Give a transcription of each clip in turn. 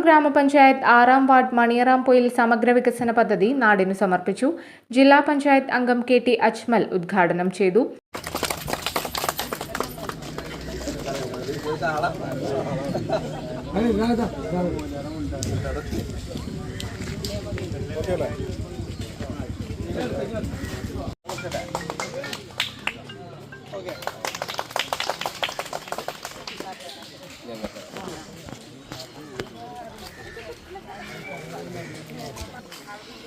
Kannur ഗ്രാമപഞ്ചായത്ത് ആറാം ward മണിയറാംപൊയിൽ സമഗ്ര വികസന പദ്ധതി നാടിനു സമർപ്പിച്ചു ജില്ലാ പഞ്ചായത്ത് അംഗം കെ ടി അജ്മൽ ഉദ്ഘാടനം ചെയ്തു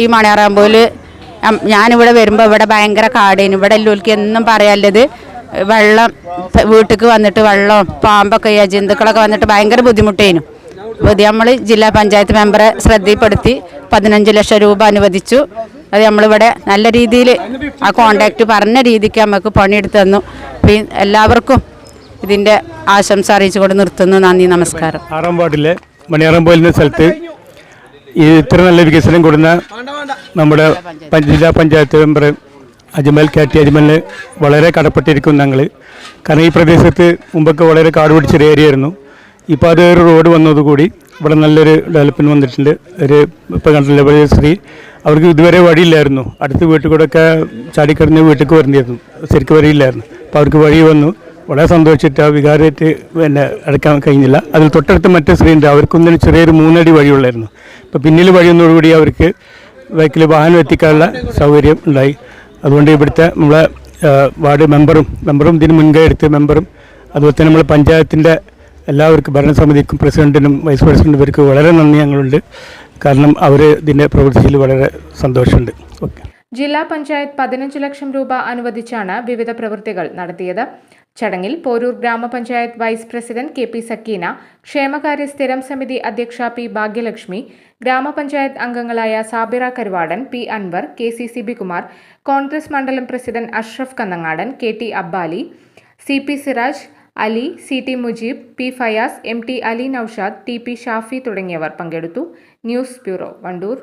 ഈ മണിയാറാമ്പൂൽ ഞാനിവിടെ വരുമ്പോൾ ഇവിടെ ഭയങ്കര കാടേനും. ഇവിടെ എല്ലോൽക്ക് എന്നും പറയാനുള്ളത് വെള്ളം വീട്ടിൽ വന്നിട്ട് വെള്ളം പാമ്പൊക്കെ ജന്തുക്കളൊക്കെ വന്നിട്ട് ഭയങ്കര ബുദ്ധിമുട്ടേനും. അപ്പോൾ നമ്മൾ ജില്ലാ പഞ്ചായത്ത് മെമ്പറെ ശ്രദ്ധയിൽപ്പെടുത്തി പതിനഞ്ച് ലക്ഷം രൂപ അനുവദിച്ചു. അത് നമ്മളിവിടെ നല്ല രീതിയിൽ ആ കോണ്ടാക്ട് പറഞ്ഞ രീതിക്ക് നമുക്ക് പണിയെടുത്തു തന്നു. എല്ലാവർക്കും ഇതിന്റെ ആശംസ അറിയിച്ചുകൊണ്ട് നിർത്തുന്നു. നന്ദി നമസ്കാരം. ആറാം വാർഡിലെ മണിയാറമ്പോയിൽ എന്ന സ്ഥലത്ത് ഇത്ര നല്ല വികസനം കൊടുന്ന നമ്മുടെ ജില്ലാ panchayat member Ajmal K T അജ്മലിന് വളരെ കടപ്പെട്ടിരിക്കും ഞങ്ങൾ കാരണം ഈ പ്രദേശത്ത് മുമ്പൊക്കെ വളരെ കാട് പിടിച്ചൊരു ഏരിയ ആയിരുന്നു. ഇപ്പോൾ അത് ഒരു റോഡ് വന്നതുകൂടി ഇവിടെ നല്ലൊരു ഡെവലപ്മെന്റ് വന്നിട്ടുണ്ട്. ഒരു ഇപ്പോൾ കണ്ടില്ല ഒരു സ്ത്രീ അവർക്ക് ഇതുവരെ വഴിയില്ലായിരുന്നു. അടുത്ത വീട്ടിൽ കൂടെ ഒക്കെ ചാടിക്കടന്ന് വീട്ടിലേക്ക് വരേണ്ടിയിരുന്നു ശരിക്കും വഴിയില്ലായിരുന്നു. അപ്പോൾ അവർക്ക് വഴി വന്നു. വളരെ സന്തോഷിച്ചിട്ട് ആ വികാരമായിട്ട് പിന്നെ അടക്കാൻ കഴിഞ്ഞില്ല. അതിൽ തൊട്ടടുത്ത് മറ്റേ സ്ത്രീ ഉണ്ട് അവർക്കൊന്നിന് ചെറിയൊരു മൂന്നടി വഴിയുള്ളായിരുന്നു. ഇപ്പോൾ പിന്നിൽ വഴിയൊന്നോടുകൂടി അവർക്ക് ബൈക്കിൽ വാഹനം എത്തിക്കാനുള്ള സൗകര്യം ഉണ്ടായി. അതുകൊണ്ട് ഇവിടുത്തെ നമ്മളെ വാർഡ് മെമ്പറും മെമ്പറും ഇതിന് മുൻകൈ എടുത്ത് മെമ്പറും അതുപോലെ തന്നെ നമ്മളെ പഞ്ചായത്തിന്റെ എല്ലാവർക്കും ഭരണസമിതിക്കും പ്രസിഡന്റിനും വൈസ് പ്രസിഡന്റിനും ഇവർക്ക് വളരെ നന്ദി ഞങ്ങളുണ്ട്. കാരണം അവർ ഇതിന്റെ പ്രവൃത്തിയിൽ വളരെ സന്തോഷമുണ്ട്. ഓക്കെ. ജില്ലാ പഞ്ചായത്ത് പതിനഞ്ച് ലക്ഷം രൂപ അനുവദിച്ചാണ് വിവിധ പ്രവൃത്തികൾ നടത്തിയത്. ചടങ്ങിൽ പോരൂർ ഗ്രാമപഞ്ചായത്ത് vice president K P Sakeena ക്ഷേമകാര്യ സ്ഥിരം സമിതി അധ്യക്ഷ പി ഭാഗ്യലക്ഷ്മി ഗ്രാമപഞ്ചായത്ത് അംഗങ്ങളായ Sabira Karuvadan P Anwar K C C B Kumar Congress മണ്ഡലം president Ashraf Kannangadan K T Abbali C P Siraj Ali C T Mujeeb P Fayas M T Ali Naushad T P Shafi തുടങ്ങിയവർ പങ്കെടുത്തു. News bureau Wandoor.